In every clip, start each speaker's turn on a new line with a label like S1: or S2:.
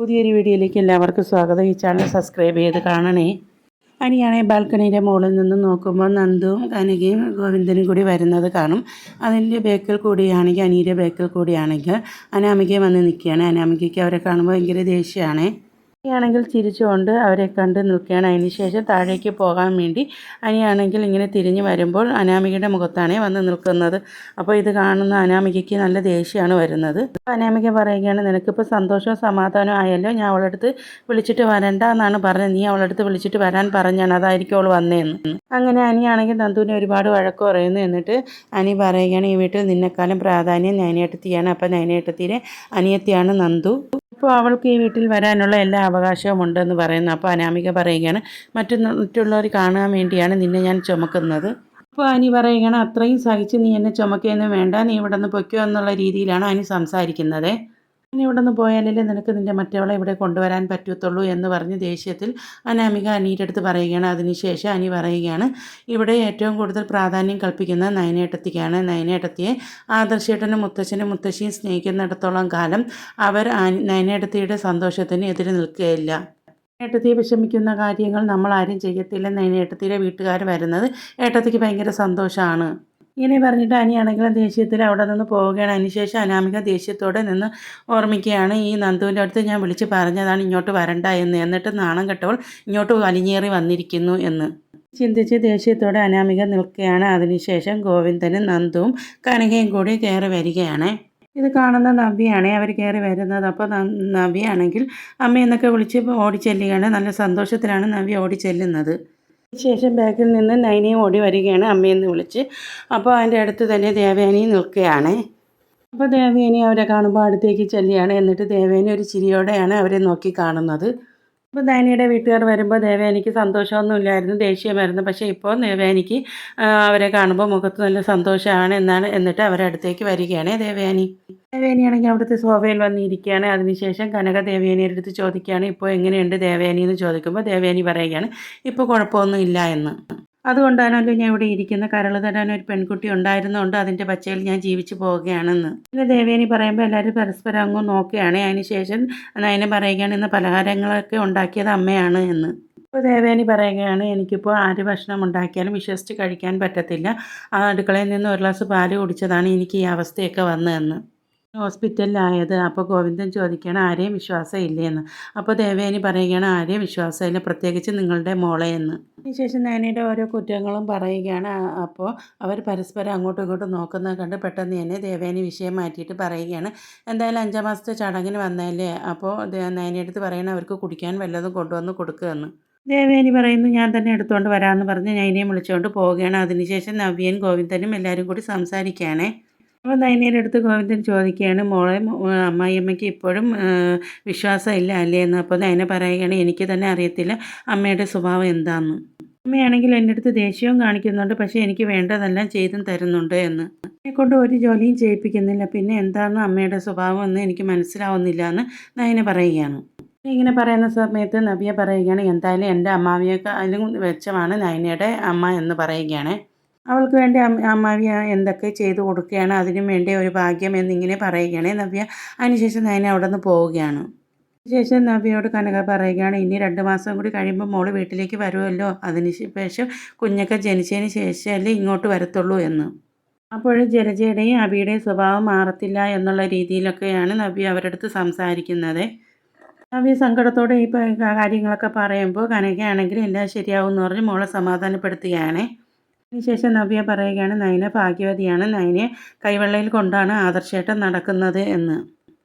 S1: പുതിയൊരു വീഡിയോയിലേക്ക് എല്ലാവർക്കും സ്വാഗതം. ഈ ചാനൽ സബ്സ്ക്രൈബ് ചെയ്ത് കാണണേ. അനിയാണെ ബാൽക്കണിയുടെ മുകളിൽ നിന്ന് നോക്കുമ്പോൾ നന്ദുവും കനകയും ഗോവിന്ദനും കൂടി വരുന്നത് കാണും. അതിന്റെ ബേക്കൽ കൂടിയാണെങ്കിൽ അനിയുടെ ബേക്കൽ കൂടിയാണെങ്കിൽ അനാമിക വന്ന് നിൽക്കുകയാണ്. അനാമികയ്ക്ക് അവരെ കാണുമ്പോൾ ഭയങ്കര ദേഷ്യമാണ്. അനിയാണെങ്കിൽ ചിരിച്ചുകൊണ്ട് അവരെ കണ്ട് നിൽക്കുകയാണ്. അതിനുശേഷം താഴേക്ക് പോകാൻ വേണ്ടി അനിയാണെങ്കിൽ ഇങ്ങനെ തിരിഞ്ഞു വരുമ്പോൾ അനാമികയുടെ മുഖത്താണ് വന്ന് നിൽക്കുന്നത്. അപ്പോൾ ഇത് കാണുന്ന അനാമികയ്ക്ക് നല്ല ദേഷ്യമാണ് വരുന്നത്. അപ്പോൾ അനാമിക പറയുകയാണ് നിനക്കിപ്പോൾ സന്തോഷവും സമാധാനവും ആയല്ലോ. ഞാൻ അവളടുത്ത് വിളിച്ചിട്ട് വരണ്ട എന്നാണ് പറഞ്ഞത്. നീ അവളടുത്ത് വിളിച്ചിട്ട് വരാൻ പറഞ്ഞാണ്. അതായിരിക്കും അവൾ വന്നതെന്ന്. അങ്ങനെ അനിയാണെങ്കിൽ നന്ദുവിനെ ഒരുപാട് വഴക്ക് പറയുന്നു. എന്നിട്ട് അനി പറയുകയാണ് ഈ വീട്ടിൽ നിന്നെക്കാലം പ്രാധാന്യം നൈനേട്ടത്തിയാണ്. അപ്പോൾ നൈനേട്ടത്തിയിലെ അനിയത്തിയാണ് നന്ദു. ഇപ്പോൾ അവൾക്ക് ഈ വീട്ടിൽ വരാനുള്ള എല്ലാ അവകാശവും ഉണ്ടെന്ന് പറയുന്നു. അപ്പോൾ അനാമിക പറയുകയാണ് മറ്റു മറ്റുള്ളവർ കാണാൻ വേണ്ടിയാണ് നിന്നെ ഞാൻ ചുമക്കുന്നത്. അപ്പോൾ അനി പറയുകയാണ് അത്രയും സഹിച്ച് നീ എന്നെ ചുമക്കുകയൊന്നും വേണ്ട നീ ഇവിടെ നിന്ന് പൊയ്ക്കോ എന്നുള്ള രീതിയിലാണ് അനി സംസാരിക്കുന്നത്. നീ ഇവിടെ നിന്ന് പോയാലല്ലേ നിനക്ക് നിന്റെ മറ്റവളെ ഇവിടെ കൊണ്ടുവരാൻ പറ്റത്തുള്ളൂ എന്ന് പറഞ്ഞ് ദേഷ്യത്തിൽ അനാമിക അനിയുടെ അടുത്ത് പറയുകയാണ്. അതിനുശേഷം അനി പറയുകയാണ് ഇവിടെ ഏറ്റവും കൂടുതൽ പ്രാധാന്യം കൽപ്പിക്കുന്നത് നയനേട്ടത്തിക്കാണ്. നയനേട്ടത്തിയെ ആദർശേട്ടനും മുത്തച്ഛനും മുത്തശ്ശിയും സ്നേഹിക്കുന്നിടത്തോളം കാലം അവർ നയനേട്ടത്തിയുടെ സന്തോഷത്തിന് എതിര് നിൽക്കുകയില്ല. ഏട്ടത്തിയെ വിഷമിക്കുന്ന കാര്യങ്ങൾ നമ്മൾ ആരും ചെയ്യത്തില്ല. നയനേട്ടത്തിയുടെ വീട്ടുകാർ വരുന്നത് ഏട്ടത്തിക്ക് ഭയങ്കര സന്തോഷമാണ്. ഇങ്ങനെ പറഞ്ഞിട്ട് അനിയാണെങ്കിലും ദേഷ്യത്തിൽ അവിടെ നിന്ന് പോവുകയാണ്. അതിനുശേഷം അനാമിക ദേഷ്യത്തോടെ നിന്ന് ഓർമ്മിക്കുകയാണ്. ഈ നന്ദുവിന്റെ അടുത്ത് ഞാൻ വിളിച്ച് പറഞ്ഞതാണ് ഇങ്ങോട്ട് വരണ്ട എന്ന്. എന്നിട്ട് നാണം കെട്ടവൾ ഇങ്ങോട്ട് വലിഞ്ഞേറി വന്നിരിക്കുന്നു എന്ന്. ചിന്തിച്ച് ദേഷ്യത്തോടെ അനാമിക നിൽക്കുകയാണ്. അതിനുശേഷം ഗോവിന്ദനും നന്ദുവും കനകയും കൂടി കയറി വരികയാണ്. ഇത് കാണുന്ന നബിയാണേ അവർ കയറി വരുന്നത്. അപ്പോൾ നബിയാണെങ്കിൽ നവ്യാണെങ്കിൽ അമ്മ എന്നൊക്കെ വിളിച്ച് ഓടിച്ചെല്ലുകയാണ്. നല്ല സന്തോഷത്തിലാണ് നവ്യ ഓടിച്ചെല്ലുന്നത്. ശേഷം ബാക്കിൽ നിന്ന് നൈനയും ഓടി വരികയാണ് അമ്മയെന്ന് വിളിച്ച്. അപ്പോൾ അതിന്റെ അടുത്ത് തന്നെ ദേവയാനി നിൽക്കുകയാണ്. അപ്പോൾ ദേവയാനി അവരെ കാണുമ്പോൾ അടുത്തേക്ക് ചെല്ലുകയാണ്. എന്നിട്ട് ദേവേനി ഒരു ചിരിയോടെയാണ് അവരെ നോക്കി കാണുന്നത്. അപ്പോൾ ദാനിയുടെ വീട്ടുകാർ വരുമ്പോൾ ദേവയാനിക്ക് സന്തോഷമൊന്നുമില്ലായിരുന്നു ദേഷ്യമായിരുന്നു പക്ഷേ ഇപ്പോൾ ദേവയാനിക്ക് അവരെ കാണുമ്പോൾ മുഖത്ത് നല്ല സന്തോഷമാണ് എന്നാണ് എന്നിട്ട് അവരെ അടുത്തേക്ക് വരികയാണ്. ദേവയാനി ദേവയാനിയാണെങ്കിൽ അവിടുത്തെ സോഫയിൽ വന്നിരിക്കുകയാണ്. അതിനുശേഷം കനക ദേവയാനിയുടെ അടുത്ത് ചോദിക്കുകയാണ് ഇപ്പോൾ എങ്ങനെയുണ്ട് ദേവയാനി എന്ന് ചോദിക്കുമ്പോൾ ദേവയാനി പറയുകയാണ് ഇപ്പോൾ കുഴപ്പമൊന്നും ഇല്ല എന്ന്. അതുകൊണ്ടാണല്ലോ ഞാൻ ഇവിടെ ഇരിക്കുന്ന കരൾ തരാൻ ഒരു പെൺകുട്ടി ഉണ്ടായിരുന്നുകൊണ്ട് അതിന്റെ പച്ചയിൽ ഞാൻ ജീവിച്ചു പോവുകയാണെന്ന്. പിന്നെ ദേവേനി പറയുമ്പോൾ എല്ലാവരും പരസ്പരം അങ്ങ് നോക്കുകയാണ്. അതിനുശേഷം നയന പറയുകയാണ് ഇന്ന് പലഹാരങ്ങളൊക്കെ ഉണ്ടാക്കിയത് അമ്മയാണ് എന്ന്. ഇപ്പോൾ ദേവേനി പറയുകയാണ് എനിക്കിപ്പോൾ ആര് ഭക്ഷണം ഉണ്ടാക്കിയാലും വിശ്വസിച്ച് കഴിക്കാൻ പറ്റത്തില്ല. ആ അടുക്കളയിൽ നിന്ന് ഒരു ഗ്ലാസ് പാൽ കുടിച്ചതാണ് എനിക്ക് ഈ അവസ്ഥയൊക്കെ വന്നതെന്ന്. ഹോസ്പിറ്റലിലായത്. അപ്പോൾ ഗോവിന്ദൻ ചോദിക്കുകയാണ് ആരെയും വിശ്വാസം ഇല്ലേന്ന് അപ്പോൾ ദേവേനി പറയുകയാണ് ആരെയും വിശ്വാസമില്ല പ്രത്യേകിച്ച് നിങ്ങളുടെ മോളെ എന്ന്. അതിനുശേഷം നേനയുടെ ഓരോ കുറ്റങ്ങളും പറയുകയാണ്. അപ്പോൾ അവർ പരസ്പരം അങ്ങോട്ടും ഇങ്ങോട്ടും നോക്കുന്നത് കണ്ട് പെട്ടെന്ന് തന്നെ ദേവേനി വിഷയം മാറ്റിയിട്ട് പറയുകയാണ് എന്തായാലും അഞ്ചാം മാസത്തെ ചടങ്ങിന് വന്നതല്ലേ? അപ്പോൾ നയനയുടെ അടുത്ത് പറയണം അവർക്ക് കുടിക്കാൻ വല്ലതും കൊണ്ടുവന്ന് കൊടുക്കുകയെന്ന്. ദേവേനി പറയുന്നു ഞാൻ തന്നെ എടുത്തുകൊണ്ട് വരാമെന്ന് പറഞ്ഞ് നൈനയെ വിളിച്ചുകൊണ്ട് പോവുകയാണ്. അതിനുശേഷം നവ്യൻ ഗോവിന്ദനും എല്ലാവരും കൂടി സംസാരിക്കുകയാണേ. അപ്പോൾ നൈനയുടെ ഗോവിന്ദൻ ചോദിക്കുകയാണ് മോളെ അമ്മായിയമ്മയ്ക്ക് ഇപ്പോഴും വിശ്വാസമില്ല അല്ലേ? എന്ന്. അപ്പോൾ നൈന പറയുകയാണ് എനിക്ക് തന്നെ അറിയത്തില്ല അമ്മയുടെ സ്വഭാവം എന്താണെന്ന് അമ്മയാണെങ്കിൽ എന്റെ അടുത്ത് ദേഷ്യവും കാണിക്കുന്നുണ്ട് പക്ഷേ എനിക്ക് വേണ്ടതെല്ലാം ചെയ്തും തരുന്നുണ്ട് എന്ന്. എന്നെ കൊണ്ട് ഒരു ജോലിയും ചെയ്യിപ്പിക്കുന്നില്ല. പിന്നെ എന്താണ് അമ്മയുടെ സ്വഭാവം എന്ന് എനിക്ക് മനസ്സിലാവുന്നില്ല എന്ന് നയന പറയുകയാണ്. ഇങ്ങനെ പറയുന്ന സമയത്ത് നബിയ പറയുകയാണ് എന്തായാലും എന്റെ അമ്മാവിയേക്കാളും വെച്ചമാണ് നയനയുടെ അമ്മ എന്ന് പറയുകയാണ്. അവൾക്ക് വേണ്ടി അമ്മ അമ്മാവിയ എന്തൊക്കെ ചെയ്തു കൊടുക്കുകയാണ് അതിനും വേണ്ടി ഒരു ഭാഗ്യം എന്നിങ്ങനെ പറയുകയാണ്. നവ്യ അതിനുശേഷം നയന അവിടെ നിന്ന് പോവുകയാണ്. ശേഷം നവ്യയോട് കനക പറയുകയാണ് ഇനി രണ്ട് മാസം കൂടി കഴിയുമ്പോൾ മോൾ വീട്ടിലേക്ക് വരുമല്ലോ. അതിന് ശേഷം കുഞ്ഞൊക്കെ ജനിച്ചതിന് ശേഷമല്ലേ ഇങ്ങോട്ട് വരത്തുള്ളൂ എന്ന്. അപ്പോൾ ജലജയുടെയും അബിയുടെയും സ്വഭാവം മാറത്തില്ല എന്നുള്ള രീതിയിലൊക്കെയാണ് നവ്യ അവരുടെ അടുത്ത് സംസാരിക്കുന്നത്. നവ്യ സങ്കടത്തോടെ ഈ കാര്യങ്ങളൊക്കെ പറയുമ്പോൾ കനകയാണെങ്കിൽ എല്ലാം ശരിയാവും എന്ന് പറഞ്ഞ് മോളെ സമാധാനപ്പെടുത്തുകയാണ്. അതിനുശേഷം നവ്യ പറയുകയാണ് നയന ഭാഗ്യവതിയാണ്. നയനെ കൈവെള്ളയിൽ കൊണ്ടാണ് ആദർശേട്ടൻ നടക്കുന്നത് എന്ന്.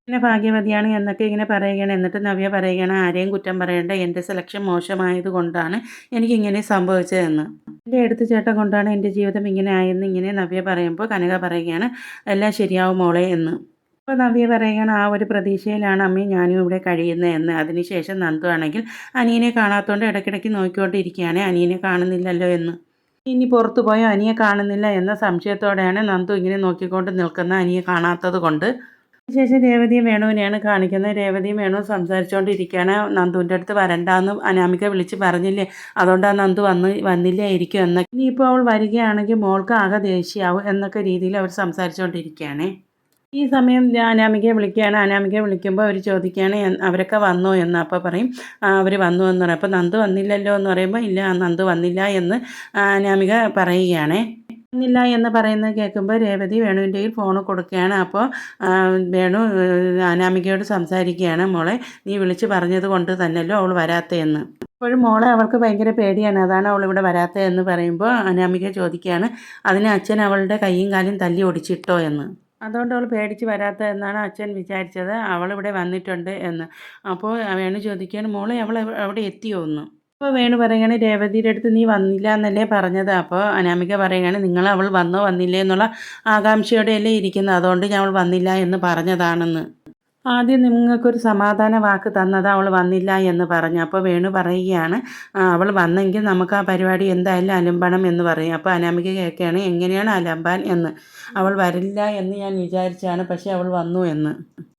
S1: പിന്നെ ഭാഗ്യവതിയാണ് എന്നൊക്കെ ഇങ്ങനെ പറയുകയാണ്. എന്നിട്ട് നവ്യ പറയുകയാണ് ആരെയും കുറ്റം പറയേണ്ട. എന്റെ സെലക്ഷൻ മോശമായത് കൊണ്ടാണ് എനിക്കിങ്ങനെ സംഭവിച്ചതെന്ന് എന്റെ എടുത്ത് ചേട്ടൻ കൊണ്ടാണ് എന്റെ ജീവിതം ഇങ്ങനെ ആയെന്ന് ഇങ്ങനെ നവ്യ പറയുമ്പോൾ കനക പറയുകയാണ് എല്ലാം ശരിയാവും മോളെ എന്ന്. അപ്പോൾ നവ്യ പറയുകയാണ് ആ ഒരു പ്രതീക്ഷയിലാണ് അമ്മയും ഞാനും ഇവിടെ കഴിയുന്നത് എന്ന്. അതിനുശേഷം നന്ദു ആണെങ്കിൽ അനിയനെ കാണാത്തതുകൊണ്ട് ഇടയ്ക്കിടയ്ക്ക് നോക്കിക്കൊണ്ടിരിക്കുകയാണ്. അനിയനെ കാണുന്നില്ലല്ലോ എന്ന്. ഇനി പുറത്തു പോയോ അനിയെ കാണുന്നില്ല എന്ന സംശയത്തോടെയാണ് നന്ദു ഇങ്ങനെ നോക്കിക്കൊണ്ട് നിൽക്കുന്ന അനിയെ കാണാത്തത് കൊണ്ട്. ശേഷം രേവതിയും വേണുവിനെയാണ് കാണിക്കുന്നത്. രേവതിയും വേണുവും സംസാരിച്ചുകൊണ്ടിരിക്കുകയാണ്. നന്ദുവിന്റെ അടുത്ത് വരണ്ടാന്ന് അനാമിക വിളിച്ച് പറഞ്ഞില്ലേ? അതുകൊണ്ടാണ് നന്ദു വന്ന് വന്നില്ലായിരിക്കും എന്ന് ഇനിയിപ്പോൾ അവൾ വരികയാണെങ്കിൽ മോൾക്ക് ആകെ ദേഷ്യയാവും എന്നൊക്കെ രീതിയിൽ അവർ സംസാരിച്ചുകൊണ്ടിരിക്കുകയാണ്. ഈ സമയം അനാമികയെ വിളിക്കുകയാണ്. അനാമികയെ വിളിക്കുമ്പോൾ അവർ ചോദിക്കുകയാണ് അവരൊക്കെ വന്നോ? എന്ന് അപ്പോൾ പറയും. അവർ വന്നു എന്ന് പറയും. അപ്പോൾ നന്ദു വന്നില്ലല്ലോ എന്ന് പറയുമ്പോൾ ഇല്ല നന്ദു വന്നില്ല എന്ന് അനാമിക പറയുകയാണേ. വന്നില്ല എന്ന് പറയുന്നത് കേൾക്കുമ്പോൾ രേവതി വേണുവിന്റെ കയ്യിൽ ഫോൺ കൊടുക്കുകയാണ്. അപ്പോൾ വേണു അനാമികയോട് സംസാരിക്കുകയാണ്. മോളെ നീ വിളിച്ച് പറഞ്ഞത് കൊണ്ട് തന്നെയല്ലോ അവൾ വരാത്തതെന്ന് അപ്പോഴും മോളെ അവൾക്ക് ഭയങ്കര പേടിയാണ്. അതാണ് അവൾ ഇവിടെ വരാത്തതെന്ന് പറയുമ്പോൾ അനാമിക ചോദിക്കുകയാണ്. അതിന് അച്ഛൻ അവളുടെ കൈയും കാലും തല്ലി ഒടിച്ചിട്ടോ എന്ന്. അതുകൊണ്ട് അവൾ പേടിച്ച് വരാത്ത എന്നാണ് അച്ഛൻ വിചാരിച്ചത്. അവൾ ഇവിടെ വന്നിട്ടുണ്ട് എന്ന്. അപ്പോൾ വേണു ചോദിക്കാൻ മോളെ അവൾ അവിടെ എത്തിയോ എന്ന്? അപ്പോൾ വേണു പറയുകയാണ് രേവതിയുടെ അടുത്ത് നീ വന്നില്ല എന്നല്ലേ പറഞ്ഞത്? അപ്പോൾ അനാമിക പറയുകയാണ് നിങ്ങൾ അവൾ വന്നോ വന്നില്ലേ എന്നുള്ള ആകാംക്ഷയോടെയല്ലേ ഇരിക്കുന്നത്. അതുകൊണ്ട് ഞാൻ അവൾ വന്നില്ല എന്ന് പറഞ്ഞതാണെന്ന്. ആദ്യം നിങ്ങൾക്കൊരു സമാധാന വാക്ക് തന്നത് അവൾ വന്നില്ല എന്ന് പറഞ്ഞു. അപ്പോൾ വേണു പറയുകയാണ് അവൾ വന്നെങ്കിൽ നമുക്ക് ആ പരിപാടി എന്തായാലും അലമ്പണം എന്ന് പറയും. അപ്പോൾ അനാമിക കേൾക്കുകയാണ് എങ്ങനെയാണ് അലമ്പാൻ എന്ന്? അവൾ വരില്ല എന്ന് ഞാൻ വിചാരിച്ചാണ് പക്ഷേ അവൾ വന്നു എന്ന്.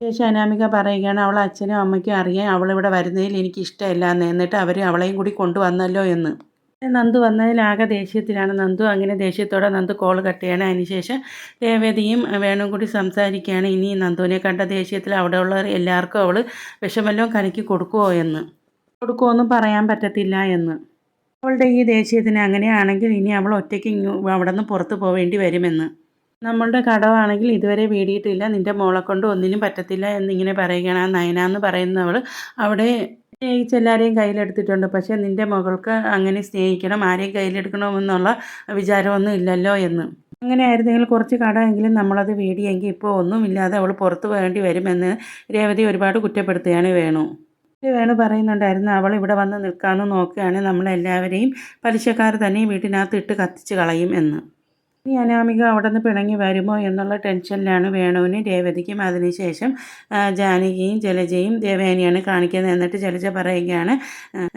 S1: ശേഷം അനാമിക പറയുകയാണ് അവൾ അച്ഛനും അമ്മയ്ക്കും അറിയാൻ അവളിവിടെ വരുന്നതിൽ എനിക്ക് ഇഷ്ടമില്ല എന്ന്. എന്നിട്ട് അവർ അവളെയും കൂടി കൊണ്ടുവന്നല്ലോ എന്ന്. നന്ദു വന്നതിലാകെ ദേഷ്യത്തിലാണ്. നന്ദു അങ്ങനെ ദേഷ്യത്തോടെ നന്ദു കോൾ കട്ട് ചെയ്യണം. അതിനുശേഷം രേവതിയും വേണും കൂടി സംസാരിക്കുകയാണ്. ഇനി നന്ദുവിനെ കണ്ട ദേഷ്യത്തിൽ അവിടെ ഉള്ളവർ എല്ലാവർക്കും അവൾ വിഷമല്ലോ കലക്കി കൊടുക്കുമോ എന്ന്. കൊടുക്കുമോ എന്നും പറയാൻ പറ്റത്തില്ല എന്ന്. അവളുടെ ഈ ദേഷ്യത്തിന് അങ്ങനെയാണെങ്കിൽ ഇനി അവൾ ഒറ്റയ്ക്ക് അവിടെ നിന്ന് പുറത്ത് പോവേണ്ടി വരുമെന്ന്. നമ്മളുടെ കടവാണെങ്കിൽ ഇതുവരെ വീടിയിട്ടില്ല. നിന്റെ മോളെ കൊണ്ട് ഒന്നിനും പറ്റത്തില്ല എന്നിങ്ങനെ പറയുകയാണ്. ആ നയന എന്ന് പറയുന്നവൾ അവിടെ സ്നേഹിച്ച് എല്ലാവരെയും കയ്യിലെടുത്തിട്ടുണ്ട്. പക്ഷേ നിന്റെ മകൾക്ക് അങ്ങനെ സ്നേഹിക്കണം ആരെയും കയ്യിലെടുക്കണമെന്നുള്ള വിചാരമൊന്നും ഇല്ലല്ലോ എന്ന്. അങ്ങനെ ആയിരുന്നെങ്കിൽ കുറച്ച് കടമെങ്കിലും നമ്മളത് വേടിയെങ്കിൽ ഇപ്പോൾ ഒന്നുമില്ലാതെ അവൾ പുറത്ത് പോകേണ്ടി വരുമെന്ന് രേവതി ഒരുപാട് കുറ്റപ്പെടുത്തുകയാണ് വേണു. വേണു പറയുന്നുണ്ടായിരുന്നു അവൾ ഇവിടെ വന്ന് നിൽക്കാമെന്ന് നോക്കുകയാണെങ്കിൽ നമ്മളെല്ലാവരെയും പലിശക്കാർ തന്നെ വീട്ടിനകത്ത് ഇട്ട് കത്തിച്ച് കളയും എന്ന്. ഇനി അനാമിക അവിടെ നിന്ന് പിണങ്ങി വരുമോ എന്നുള്ള ടെൻഷനിലാണ് വേണുവിനും രേവതിക്കും അതിനുശേഷം ജാനകിയും ജലജയും ദേവേനിയാണ് കാണിക്കുന്നത് എന്നിട്ട് ജലജ പറയുകയാണ്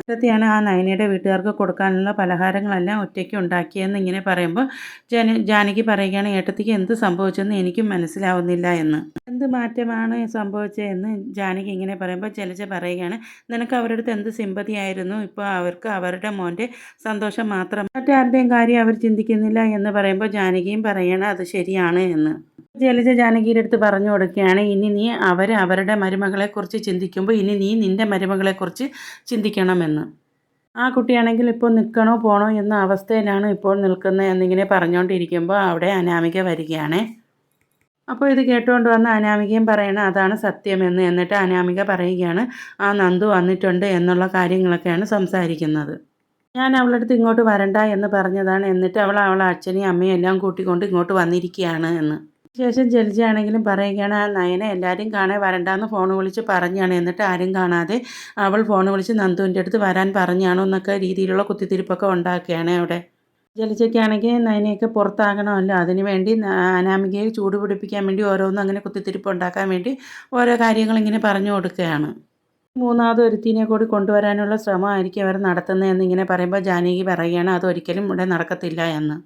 S1: സത്യമാണ് ആ നയനയുടെ വീട്ടുകാർക്ക് കൊടുക്കാനുള്ള പലഹാരങ്ങളെല്ലാം ഒറ്റയ്ക്ക് ഉണ്ടാക്കിയെന്ന് ഇങ്ങനെ പറയുമ്പോൾ ജന ജാനകി പറയുകയാണ് ഏട്ടത്തിക്ക് എന്ത് സംഭവിച്ചെന്ന് എനിക്കും മനസ്സിലാവുന്നില്ല എന്ന്. എന്ത് മാറ്റമാണ് സംഭവിച്ചതെന്ന് ജാനകി ഇങ്ങനെ പറയുമ്പോൾ ജലജ പറയുകയാണ് നിനക്ക് അവരുടെ അടുത്ത് എന്ത് സിമ്പതി ആയിരുന്നു? ഇപ്പോൾ അവർക്ക് അവരുടെ മോന്റെ സന്തോഷം മാത്രം. മറ്റാരുടെയും കാര്യം അവർ ചിന്തിക്കുന്നില്ല എന്ന് പറയുമ്പോൾ ജാനകിയും പറയണം അത് ശരിയാണ് എന്ന്. ജലജ ജാനകിയുടെ അടുത്ത് പറഞ്ഞു കൊടുക്കുകയാണ് ഇനി നീ അവർ അവരുടെ മരുമകളെക്കുറിച്ച് ചിന്തിക്കുമ്പോൾ ഇനി നീ നിന്റെ മരുമകളെക്കുറിച്ച് ചിന്തിക്കണമെന്ന്. ആ കുട്ടിയാണെങ്കിൽ ഇപ്പോൾ നിൽക്കണോ പോണോ എന്ന അവസ്ഥയിലാണ് ഇപ്പോൾ നിൽക്കുന്നത് എന്നിങ്ങനെ പറഞ്ഞുകൊണ്ടിരിക്കുമ്പോൾ അവിടെ അനാമിക വരികയാണ്. അപ്പോൾ ഇത് കേട്ടുകൊണ്ട് വന്ന അനാമികയും പറയണം അതാണ് സത്യമെന്ന് എന്നിട്ട് അനാമിക പറയുകയാണ് ആ നന്ദു വന്നിട്ടുണ്ട് എന്നുള്ള കാര്യങ്ങളൊക്കെയാണ് സംസാരിക്കുന്നത്. ഞാൻ അവളുടെ അടുത്ത് ഇങ്ങോട്ട് വരണ്ട എന്ന് പറഞ്ഞതാണ്. എന്നിട്ട് അവൾ അവളെ അച്ഛനെയും അമ്മയും എല്ലാം കൂട്ടിക്കൊണ്ട് ഇങ്ങോട്ട് വന്നിരിക്കുകയാണ് എന്ന്. ശേഷം ജലജയാണെങ്കിലും പറയുകയാണ് ആ നയനെ എല്ലാവരും കാണാൻ വരണ്ടാന്ന് ഫോൺ വിളിച്ച് പറഞ്ഞാണ്. എന്നിട്ട് ആരും കാണാതെ അവൾ ഫോൺ വിളിച്ച് നന്ദുവിന്റെ അടുത്ത് വരാൻ പറഞ്ഞാണോ എന്നൊക്കെ രീതിയിലുള്ള കുത്തിത്തിരിപ്പൊക്കെ ഉണ്ടാക്കുകയാണ് അവിടെ. ജലജയ്ക്കാണെങ്കിൽ നയനെയൊക്കെ പുറത്താകണമല്ലോ. അതിനു വേണ്ടി ന- അനാമികയെ ചൂട് പിടിപ്പിക്കാൻ വേണ്ടി ഓരോന്നും അങ്ങനെ കുത്തിത്തിരിപ്പ് ഉണ്ടാക്കാൻ വേണ്ടി ഓരോ കാര്യങ്ങൾ ഇങ്ങനെ പറഞ്ഞു കൊടുക്കുകയാണ്. മൂന്നാമത് ഒരുത്തിനെ കൂടി കൊണ്ടുവരാനുള്ള ശ്രമമായിരിക്കും അവർ നടത്തുന്നതെന്ന് ഇങ്ങനെ പറയുമ്പോൾ ജാനകി പറയുകയാണ് അതൊരിക്കലും ഇവിടെ നടക്കത്തില്ല എന്ന്.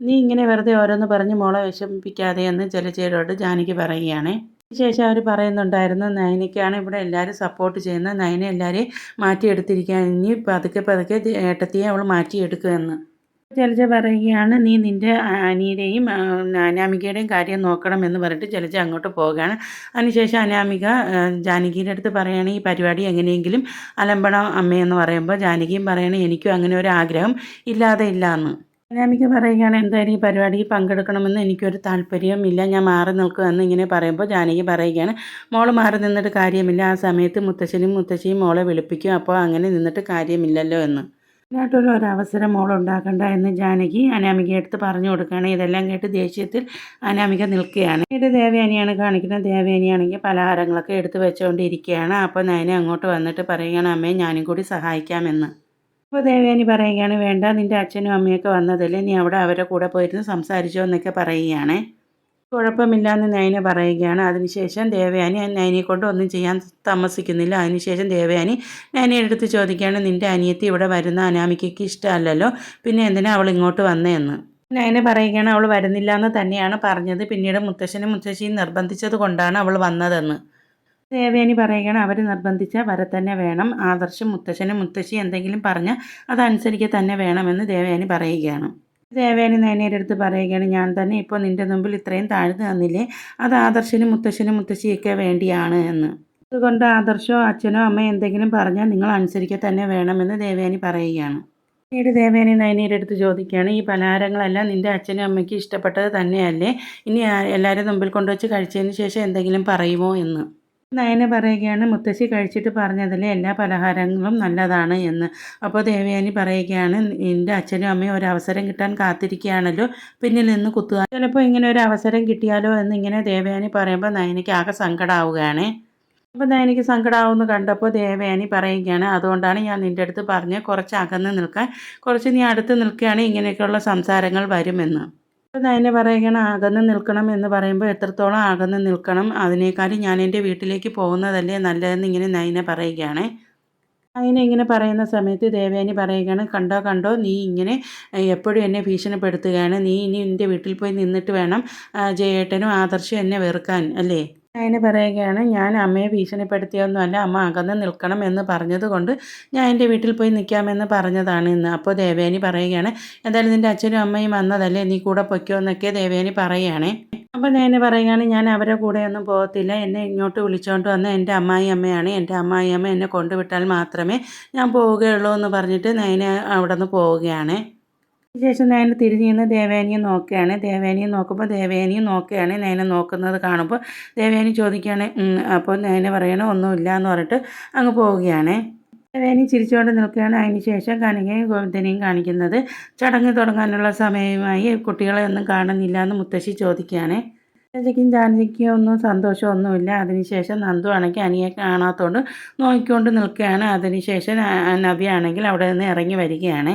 S1: നീ ഇങ്ങനെ വെറുതെ ഓരോന്ന് പറഞ്ഞ് മോളെ വിഷമിപ്പിക്കാതെ എന്ന് ജലജയോട് ജാനകി പറയുകയാണ്. ശേഷം അവർ പറയുന്നുണ്ടായിരുന്നു നയനയ്ക്കാണ് ഇവിടെ എല്ലാവരും സപ്പോർട്ട് ചെയ്യുന്നത്. നയനെ എല്ലാവരെയും മാറ്റിയെടുത്തിരിക്കാൻ ഇനി പതുക്കെ പതുക്കെ ഏട്ടത്തിയെ അവൾ മാറ്റിയെടുക്കുമെന്ന് ജലജ പറയുകയാണ് നീ നിന്റെ അനിയുടെയും അനാമികയുടെയും കാര്യം നോക്കണം എന്ന് പറഞ്ഞിട്ട് ജലജ അങ്ങോട്ട് പോവുകയാണ്. അതിനുശേഷം അനാമിക ജാനകിയുടെ അടുത്ത് പറയുകയാണ് ഈ പരിപാടി എങ്ങനെയെങ്കിലും അലമ്പണം അമ്മയെന്ന് പറയുമ്പോൾ ജാനകിയും പറയണേ എനിക്കും അങ്ങനെ ഒരു ആഗ്രഹം ഇല്ലാതെ ഇല്ല എന്ന് അനാമിക പറയുകയാണ് എന്തായാലും ഈ പരിപാടിയിൽ പങ്കെടുക്കണമെന്ന് എനിക്കൊരു താല്പര്യമില്ല ഞാൻ മാറി നിൽക്കുമെന്ന് ഇങ്ങനെ പറയുമ്പോൾ ജാനകി പറയുകയാണ് മോൾ മാറി നിന്നിട്ട് കാര്യമില്ല. ആ സമയത്ത് മുത്തശ്ശനും മുത്തശ്ശിയും മോളെ വിളിപ്പിക്കും. അപ്പോൾ അങ്ങനെ നിന്നിട്ട് കാര്യമില്ലല്ലോ എന്ന്. ഇതിനായിട്ടുള്ള ഒരവസരം മോൾ ഉണ്ടാക്കണ്ട എന്ന് ജാനകി അനാമികയെ അടുത്ത് പറഞ്ഞു കൊടുക്കുകയാണ്. ഇതെല്ലാം കേട്ട് ദേഷ്യത്തിൽ അനാമിക നിൽക്കുകയാണ്. ഇത് ദേവയാനിയാണ് കാണിക്കുന്നത്. ദേവയാനിയാണെങ്കിൽ പലഹാരങ്ങളൊക്കെ എടുത്ത് വെച്ചുകൊണ്ടിരിക്കുകയാണ് അപ്പോൾ നയനെ അങ്ങോട്ട് വന്നിട്ട് പറയുകയാണ് അമ്മയെ ഞാനും കൂടി സഹായിക്കാമെന്ന്. അപ്പോൾ ദേവയാനി പറയുകയാണ് വേണ്ട നിന്റെ അച്ഛനും അമ്മയൊക്കെ വന്നതല്ലേ? നീ അവിടെ അവരുടെ കൂടെ പോയിരുന്ന് സംസാരിച്ചോ എന്നൊക്കെ പറയുകയാണ്. കുഴപ്പമില്ലാന്ന് നയന പറയുകയാണ്. അതിനുശേഷം ദേവയാനി നയനയെ കൊണ്ട് ഒന്നും ചെയ്യാൻ താമസിക്കുന്നില്ല. അതിനുശേഷം ദേവയാനി നയനയുടെ അടുത്ത് ചോദിക്കുകയാണ് നിന്റെ അനിയത്തി ഇവിടെ വരുന്ന അനാമികയ്ക്ക് ഇഷ്ടമല്ലല്ലോ. പിന്നെ എന്തിനാ അവൾ ഇങ്ങോട്ട് വന്നതെന്ന് നയന പറയുകയാണ് അവൾ വരുന്നില്ല എന്ന് തന്നെയാണ് പറഞ്ഞത്. പിന്നീട് മുത്തശ്ശനും മുത്തശ്ശിയും നിർബന്ധിച്ചത് കൊണ്ടാണ് അവൾ വന്നതെന്ന്. ദേവയാനി പറയുകയാണ് അവർ നിർബന്ധിച്ചാൽ വരെ തന്നെ വേണം. ആദർശം മുത്തശ്ശനും മുത്തശ്ശി എന്തെങ്കിലും പറഞ്ഞാൽ അതനുസരിക്കുക തന്നെ വേണമെന്ന് ദേവയാനി പറയുകയാണ്. ദേവേനി നയനയുടെ പറയുകയാണ് ഞാൻ തന്നെ ഇപ്പോൾ നിന്റെ മുമ്പിൽ ഇത്രയും താഴ്ന്നു തന്നില്ലേ? അത് ആദർശനും മുത്തശ്ശനും മുത്തശ്ശിയൊക്കെ വേണ്ടിയാണ് എന്ന്. അതുകൊണ്ട് ആദർശോ അച്ഛനോ അമ്മയോ എന്തെങ്കിലും പറഞ്ഞാൽ നിങ്ങൾ അനുസരിക്കുക തന്നെ വേണമെന്ന് ദേവേനി പറയുകയാണ്. പിന്നീട് ദേവേനി നയനയുടെ ചോദിക്കുകയാണ് ഈ പലഹാരങ്ങളെല്ലാം നിന്റെ അച്ഛനും അമ്മയ്ക്ക് ഇഷ്ടപ്പെട്ടത് തന്നെയല്ലേ? ഇനി എല്ലാവരും മുമ്പിൽ കൊണ്ടുവച്ച് കഴിച്ചതിന് ശേഷം എന്തെങ്കിലും പറയുമോ? എന്ന്. നയന പറയുകയാണ് മുത്തശ്ശി കഴിച്ചിട്ട് പറഞ്ഞതിലെ എല്ലാ പലഹാരങ്ങളും നല്ലതാണ് എന്ന്. അപ്പോൾ ദേവയാനി പറയുകയാണ് എന്റെ അച്ഛനും അമ്മയും ഒരു അവസരം കിട്ടാൻ കാത്തിരിക്കുകയാണല്ലോ പിന്നിൽ നിന്ന് കുത്തുക. ചിലപ്പോൾ ഇങ്ങനെ ഒരു അവസരം കിട്ടിയാലോ എന്ന് ഇങ്ങനെ ദേവയാനി പറയുമ്പോൾ നയനയ്ക്ക് ആകെ സങ്കടമാവുകയാണ് അപ്പോൾ നയനയ്ക്ക് സങ്കടമാവുമെന്ന് കണ്ടപ്പോൾ ദേവയാനി പറയുകയാണ് അതുകൊണ്ടാണ് ഞാൻ നിന്റെ അടുത്ത് പറഞ്ഞ് കുറച്ച് അകന്ന് നിൽക്കാൻ കുറച്ച് നീ അടുത്ത് നിൽക്കുകയാണെങ്കിൽ ഇങ്ങനെയൊക്കെയുള്ള സംസാരങ്ങൾ വരുമെന്ന്. നയന പറയുകയാണ് അകന്ന് നിൽക്കണം എന്ന് പറയുമ്പോൾ എത്രത്തോളം അകന്ന് നിൽക്കണം അതിനേക്കാളും ഞാൻ എന്റെ വീട്ടിലേക്ക് പോകുന്നതല്ലേ നല്ലതെന്ന് ഇങ്ങനെ നയന പറയുകയാണ്. നയന ഇങ്ങനെ പറയുന്ന സമയത്ത് ദേവേനി പറയുകയാണ് കണ്ടോ കണ്ടോ നീ ഇങ്ങനെ എപ്പോഴും എന്നെ ഭീഷണിപ്പെടുത്തുകയാണ്. നീ ഇനി എന്റെ വീട്ടിൽ പോയി നിന്നിട്ട് വേണം ജയേട്ടനും ആദർശം എന്നെ വെറുക്കാൻ അല്ലേ? നയന പറയുകയാണ് ഞാൻ അമ്മയെ ഭീഷണിപ്പെടുത്തിയൊന്നുമല്ല അമ്മ അകന്ന് നിൽക്കണം എന്ന് പറഞ്ഞതുകൊണ്ട് ഞാൻ എന്റെ വീട്ടിൽ പോയി നിൽക്കാമെന്ന് പറഞ്ഞതാണ് ഇന്ന്. അപ്പോൾ ദേവേനി പറയുകയാണ് എന്തായാലും നിന്റെ അച്ഛനും അമ്മയും വന്നതല്ലേ നീ കൂടെ പൊയ്ക്കോ എന്നൊക്കെ ദേവേനി പറയുകയാണേ. അപ്പോൾ ഞാൻ പറയുകയാണ് ഞാൻ അവരെ കൂടെയൊന്നും പോകത്തില്ല എന്നെ ഇങ്ങോട്ട് വിളിച്ചുകൊണ്ട് വന്ന എന്റെ അമ്മായി അമ്മയാണ് എന്റെ അമ്മായി അമ്മ എന്നെ കൊണ്ടുവിട്ടാൽ മാത്രമേ ഞാൻ പോവുകയുള്ളൂ എന്ന് പറഞ്ഞിട്ട് നയന അവിടെ നിന്ന് പോവുകയാണ്. ശേഷം നയന തിരിഞ്ഞ് നിന്ന് ദേവേനിയെ നോക്കുകയാണ്. ദേവേനിയെ നോക്കുമ്പോൾ ദേവേനിയും നോക്കുകയാണ്. നയന നോക്കുന്നത് കാണുമ്പോൾ ദേവേനി ചോദിക്കുകയാണ് അപ്പോൾ നയന പറയണ ഒന്നുമില്ല എന്ന് പറഞ്ഞിട്ട് അങ്ങ് പോവുകയാണ്. ദേവേനി ചിരിച്ചുകൊണ്ട് നിൽക്കുകയാണ്. അതിനുശേഷം ശേഷം കനികയും ഗോവിന്ദനെയും കാണിക്കുന്നത് ചടങ്ങ് തുടങ്ങാനുള്ള സമയമായി കുട്ടികളെ ഒന്നും കാണുന്നില്ല എന്ന് മുത്തശ്ശി ചോദിക്കുകയാണ്. ചേച്ചിക്കും ജാനകിക്കും ഒന്നും സന്തോഷമൊന്നുമില്ല അതിനുശേഷം നന്ദു ആണെങ്കിൽ അനിയെ കാണാത്തതുകൊണ്ട് നോക്കിക്കൊണ്ട് നിൽക്കുകയാണ്. അതിനുശേഷം നബി ആണെങ്കിൽ അവിടെ നിന്ന് ഇറങ്ങി വരികയാണ്.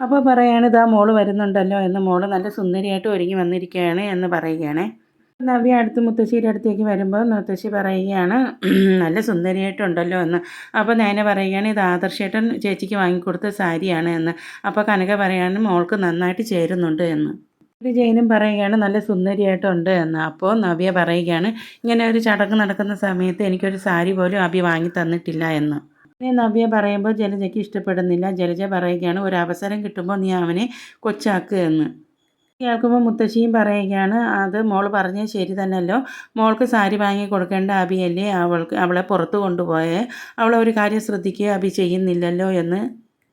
S1: അപ്പോൾ പറയാണ് ഇതാ മോൾ വരുന്നുണ്ടല്ലോ എന്ന് മോൾ നല്ല സുന്ദരിയായിട്ട് ഒരുങ്ങി വന്നിരിക്കുകയാണ് എന്ന് പറയുകയാണ്. നവ്യ അടുത്ത് മുത്തശ്ശിയുടെ അടുത്തേക്ക് വരുമ്പോൾ മുത്തശ്ശി പറയുകയാണ് നല്ല സുന്ദരിയായിട്ടുണ്ടല്ലോ എന്ന്. അപ്പോൾ നേനെ പറയുകയാണ് ഇത് ആദർശേട്ടൻ ചേച്ചിക്ക് വാങ്ങിക്കൊടുത്ത സാരിയാണ് എന്ന്. അപ്പോൾ കനക പറയാണ് മോൾക്ക് നന്നായിട്ട് ചേരുന്നുണ്ട് എന്ന്. ഒരു ജയനും പറയുകയാണ് നല്ല സുന്ദരിയായിട്ടുണ്ട് എന്ന്. അപ്പോൾ നവ്യ പറയുകയാണ് ഇങ്ങനെ ഒരു ചടങ്ങ് നടക്കുന്ന സമയത്ത് എനിക്കൊരു സാരി പോലും അഭി വാങ്ങി തന്നിട്ടില്ല എന്ന്. പിന്നെ നവ്യ പറയുമ്പോൾ ജലജയ്ക്ക് ഇഷ്ടപ്പെടുന്നില്ല. ജലജ പറയുകയാണ് ഒരു അവസരം കിട്ടുമ്പോൾ നീ അവനെ കൊച്ചാക്കുക എന്ന്. കേൾക്കുമ്പോൾ മുത്തശ്ശിയും പറയുകയാണ് അത് മോൾ പറഞ്ഞ ശരി തന്നെയല്ലോ. മോൾക്ക് സാരി വാങ്ങി കൊടുക്കേണ്ട അബിയല്ലേ അവൾക്ക് അവളെ പുറത്ത് കൊണ്ടുപോയേ? അവളെ ഒരു കാര്യം ശ്രദ്ധിക്കുക അബി ചെയ്യുന്നില്ലല്ലോ എന്ന്.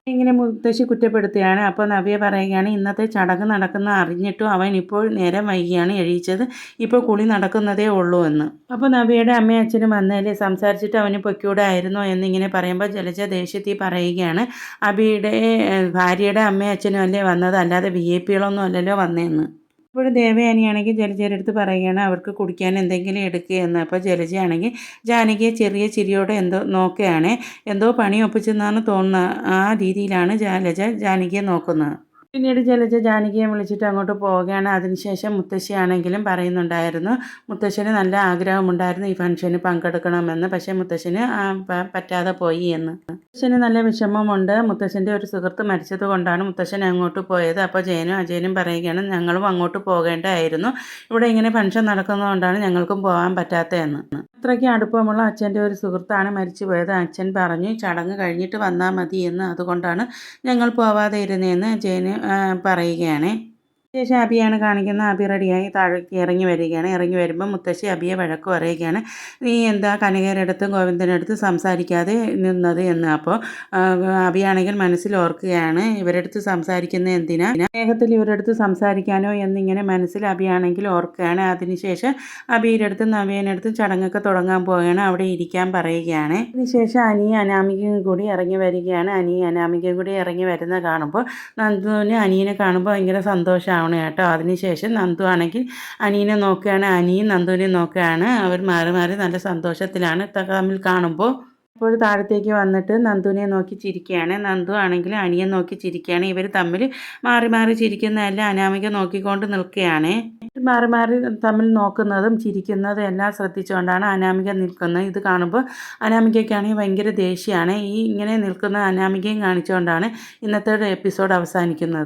S1: ഇങ്ങനെ മുത്തശ്ശി കുറ്റപ്പെടുത്തുകയാണ്. അപ്പോൾ നവ്യ പറയുകയാണ് ഇന്നത്തെ ചടങ്ങ് നടക്കുന്ന അറിഞ്ഞിട്ടും അവൻ ഇപ്പോൾ നേരം വൈകിയാണ് എഴുതിച്ചത് ഇപ്പോൾ കുളി നടക്കുന്നതേ ഉള്ളൂ എന്ന്. അപ്പോൾ നവ്യയുടെ അമ്മയും അച്ഛനും വന്നതിൽ സംസാരിച്ചിട്ട് അവന് പൊയ്ക്കൂടെ ആയിരുന്നോ എന്നിങ്ങനെ പറയുമ്പോൾ ജലജ ദേഷ്യത്തിൽ പറയുകയാണ് അബിയുടെ ഭാര്യയുടെ അമ്മയും അച്ഛനും അല്ലേ വന്നത്? അല്ലാതെ വി ഐ പികളൊന്നും അല്ലല്ലോ വന്നതെന്ന് ഇപ്പോൾ ദേവയാനിയാണെങ്കിൽ ജലജയെടുത്ത് പറയുകയാണ് അവർക്ക് കുടിക്കാൻ എന്തെങ്കിലും എടുക്കുക എന്ന്. അപ്പോൾ ജലജയാണെങ്കിൽ ജാനകിയെ ചെറിയ ചിരിയോടെ എന്തോ നോക്കുകയാണ് എന്തോ പണി ഒപ്പിച്ചെന്നാണ് തോന്നുന്നത് ആ രീതിയിലാണ് ജാലജ ജാനകിയെ നോക്കുന്നത്. പിന്നീട് ജലജ ജാനകിയെ വിളിച്ചിട്ട് അങ്ങോട്ട് പോവുകയാണ്. അതിനുശേഷം മുത്തശ്ശിയാണെങ്കിലും പറയുന്നുണ്ടായിരുന്നു മുത്തശ്ശന് നല്ല ആഗ്രഹമുണ്ടായിരുന്നു ഈ ഫംഗ്ഷന് പങ്കെടുക്കണമെന്ന്. പക്ഷേ മുത്തശ്ശന് പറ്റാതെ പോയി എന്ന്. മുത്തശ്ശന് നല്ല വിഷമമുണ്ട്. മുത്തശ്ശന്റെ ഒരു സുഹൃത്ത് മരിച്ചത് കൊണ്ടാണ് മുത്തശ്ശൻ അങ്ങോട്ട് പോയത്. അപ്പോൾ ജയനും അജയനും പറയുകയാണ് ഞങ്ങളും അങ്ങോട്ട് പോകേണ്ടായിരുന്നു ഇവിടെ ഇങ്ങനെ ഫംഗ്ഷൻ നടക്കുന്നതുകൊണ്ടാണ് ഞങ്ങൾക്കും പോകാൻ പറ്റാത്തതെന്ന്. അത്രയ്ക്ക് അടുപ്പമുള്ള അച്ഛന്റെ ഒരു സുഹൃത്താണ് മരിച്ചു പോയത്. അച്ഛൻ പറഞ്ഞു ചടങ്ങ് കഴിഞ്ഞിട്ട് വന്നാൽ മതി എന്ന്. അതുകൊണ്ടാണ് ഞങ്ങൾ പോവാതെ ഇരുന്നതെന്ന്. ജയന് പറയുകയാണ്. ശേഷം അബിയാണ് കാണിക്കുന്നത് അബി റെഡിയായി താഴേക്ക് ഇറങ്ങി വരികയാണ്. ഇറങ്ങി വരുമ്പോൾ മുത്തശ്ശി അബിയെ വഴക്ക് പറയുകയാണ്. നീ എന്താ ഗോവിന്ദന്റെ അടുത്ത് സംസാരിക്കാതെ നിന്നത് എന്ന്? അപ്പോൾ അബിയാണെങ്കിൽ മനസ്സിൽ ഓർക്കുകയാണ് ഇവരുടെ അടുത്ത് സംസാരിക്കുന്നത് എന്തിനാ സ്നേഹത്തിൽ ഇവരുടെ അടുത്ത് സംസാരിക്കാനോ എന്നിങ്ങനെ മനസ്സിൽ അബിയാണെങ്കിൽ ഓർക്കുകയാണ്. അതിനുശേഷം അബിയുടെ അടുത്തും നവ്യേന്റെ അടുത്തും ചടങ്ങൊക്കെ തുടങ്ങാൻ പോവുകയാണ് അവിടെ ഇരിക്കാൻ പറയുകയാണ്. അതിനുശേഷം അനി അനാമികയും കൂടി ഇറങ്ങി വരികയാണ്. അനി അനാമികയും കൂടി ഇറങ്ങി വരുന്ന കാണുമ്പോൾ നന്ദുവിന് അനിയനെ കാണുമ്പോൾ ഭയങ്കര സന്തോഷമാണ് കേട്ടോ. അതിനുശേഷം നന്ദു ആണെങ്കിൽ അനിയനെ നോക്കുകയാണ്. അനിയും നന്ദുവിനെ നോക്കുകയാണ്. അവർ മാറി മാറി നല്ല സന്തോഷത്തിലാണ് തമ്മിൽ കാണുമ്പോൾ. അപ്പോൾ താഴത്തേക്ക് വന്നിട്ട് നന്ദുവിനെ നോക്കി ചിരിക്കുകയാണ്. നന്ദു ആണെങ്കിൽ അനിയെ നോക്കി ചിരിക്കുകയാണ്. ഇവർ തമ്മിൽ മാറി മാറി ചിരിക്കുന്നതല്ല അനാമിക നോക്കിക്കൊണ്ട് നിൽക്കുകയാണ്. മാറി മാറി തമ്മിൽ നോക്കുന്നതും ചിരിക്കുന്നതും എല്ലാം ശ്രദ്ധിച്ചുകൊണ്ടാണ് അനാമിക നിൽക്കുന്നത്. ഇത് കാണുമ്പോൾ അനാമികയ്ക്കാണെങ്കിൽ ഭയങ്കര ദേഷ്യമാണ്. ഈ ഇങ്ങനെ നിൽക്കുന്ന അനാമികയും കാണിച്ചുകൊണ്ടാണ് ഇന്നത്തെ എപ്പിസോഡ് അവസാനിക്കുന്നത്.